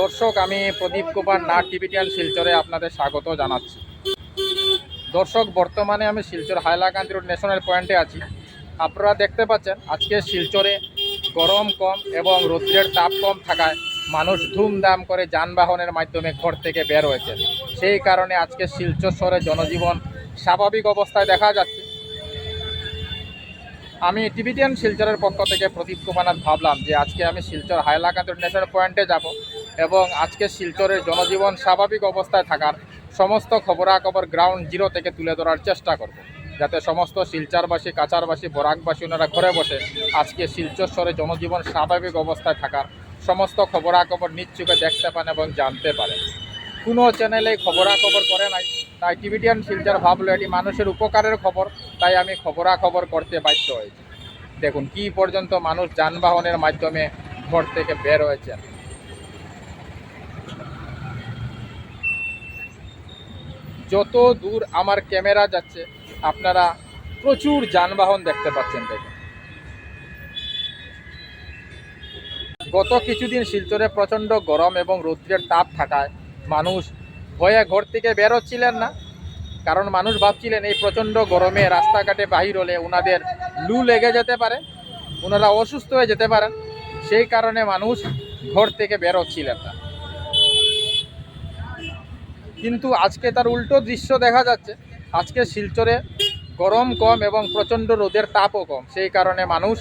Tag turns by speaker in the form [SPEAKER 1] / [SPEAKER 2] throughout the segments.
[SPEAKER 1] দর্শক, আমি প্রদীপ কুমার নাট টিভিটিয়ান শিলচরে আপনাদের স্বাগত জানাচ্ছি। দর্শক, বর্তমানে আমি শিলচর হাইলাকান্দি রোড ন্যাশনাল পয়েন্টে আছি। আপনারা দেখতে পাচ্ছেন, আজকে শিলচরে গরম কম এবং রৌদ্রের তাপ কম থাকায় মানুষ ধুমধাম করে যানবাহনের মাধ্যমে ঘর থেকে বের হয়েছে। সেই কারণে আজকে শিলচর শহরে জনজীবন স্বাভাবিক অবস্থায় দেখা যাচ্ছে। আমি টিভিটিয়ান শিলচরের পক্ষ থেকে প্রদীপ কুমারনাথ ভাবলাম যে আজকে আমি শিলচর হাইলাকান্দি ন্যাশনাল পয়েন্টে যাব। এবং আজকে শিলচরের জনজীবন স্বাভাবিক অবস্থায় থাকার সমস্ত খবরাখবর গ্রাউন্ড জিরো থেকে তুলে ধরার চেষ্টা করব। যাতে সমস্ত শিলচারবাসী, কাচারবাসী, বরাকবাসী ওনারা ঘরে বসে আজকে শিলচর শহরে জনজীবন স্বাভাবিক অবস্থায় থাকার সমস্ত খবরাখবর নিশ্চুকে দেখতে পান এবং জানতে পারেন। কোনো চ্যানেলে খবরাখবর করে নাই। তাই টিভিটিয়ান শিলচর ভাবলো, এটি মানুষের উপকারের খবর। তাই আমি খবরাখবর করতে বাধ্য হয়েছি। দেখুন, কি পর্যন্ত মানুষ যানবাহনের মাধ্যমে ঘর থেকে বের হয়েছেন। যত দূর আমার ক্যামেরা যাচ্ছে, আপনারা প্রচুর যানবাহন দেখতে পাচ্ছেন দেখুন। গত কিছুদিন শিলচরে প্রচণ্ড গরম এবং রৌদ্রের তাপ থাকায় মানুষ ভয়ে ঘর থেকে বেরোচ্ছিলেন না। কারণ মানুষ ভাবছিলেন, এই প্রচণ্ড গরমে রাস্তাঘাটে বাহির হলে ওনাদের লু লেগে যেতে পারে ওনারা অসুস্থ হয়ে যেতে পারেন। সেই কারণে মানুষ ঘর থেকে বেরোচ্ছিলেন না। কিন্তু আজকে তার উল্টো দৃশ্য দেখা যাচ্ছে। আজকে শিলচরে গরম কম এবং প্রচণ্ড রোদের তাপও কম। সেই কারণে মানুষ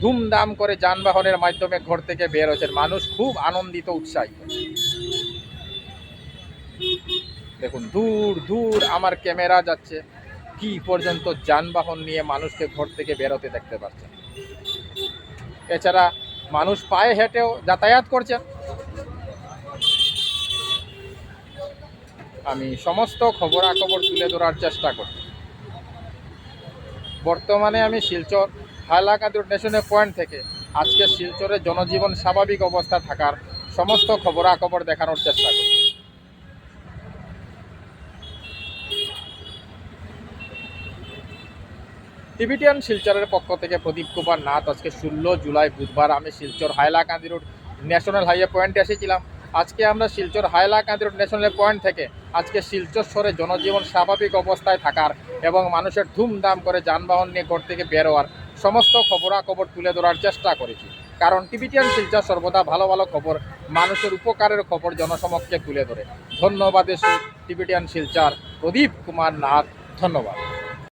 [SPEAKER 1] ধুমধাম করে যানবাহনের মাধ্যমে ঘর থেকে বের হচ্ছেন। মানুষ খুব আনন্দিত, উৎসাহিত। দেখুন, দূর দূর আমার ক্যামেরা যাচ্ছে। কি পর্যন্ত যানবাহন নিয়ে মানুষকে ঘর থেকে বেরোতে দেখতে পাচ্ছেন? এছাড়া মানুষ পায়ে হেঁটেও যাতায়াত করছেন। আমি সমস্ত খবরাখবর তুলে ধরার চেষ্টা করি বর্তমানে আমি শিলচর হাইলাকান্দি ন্যাশনাল পয়েন্ট থেকে আজকে শিলচরের জনজীবন স্বাভাবিক অবস্থা থাকার সমস্ত খবরাখবর দেখানোর চেষ্টা করি টিভিটিয়ান শিলচরের পক্ষ থেকে প্রদীপ কুমার নাথ আজকে ষোলো জুলাই বুধবার আমি Silchar Hailakandi road national highway পয়েন্টে এসেছিলাম। আজকে আমরা Silchar Hailakandi road national point থেকে আজকে শিলচর শহরে জনজীবন স্বাভাবিক অবস্থায় থাকার এবং মানুষের ধুমধাম করে যানবাহন নিয়ে ঘর থেকে বেরোয়ার সমস্ত খবরাখবর তুলে ধরার চেষ্টা করেছি। কারণ টিভিটিয়ান শিলচর সর্বদা ভালো ভালো খবর, মানুষের উপকারের খবর জনসমক্ষে তুলে ধরে। ধন্যবাদ টিভিটিয়ান শিলচর প্রদীপ কুমার নাথ। ধন্যবাদ।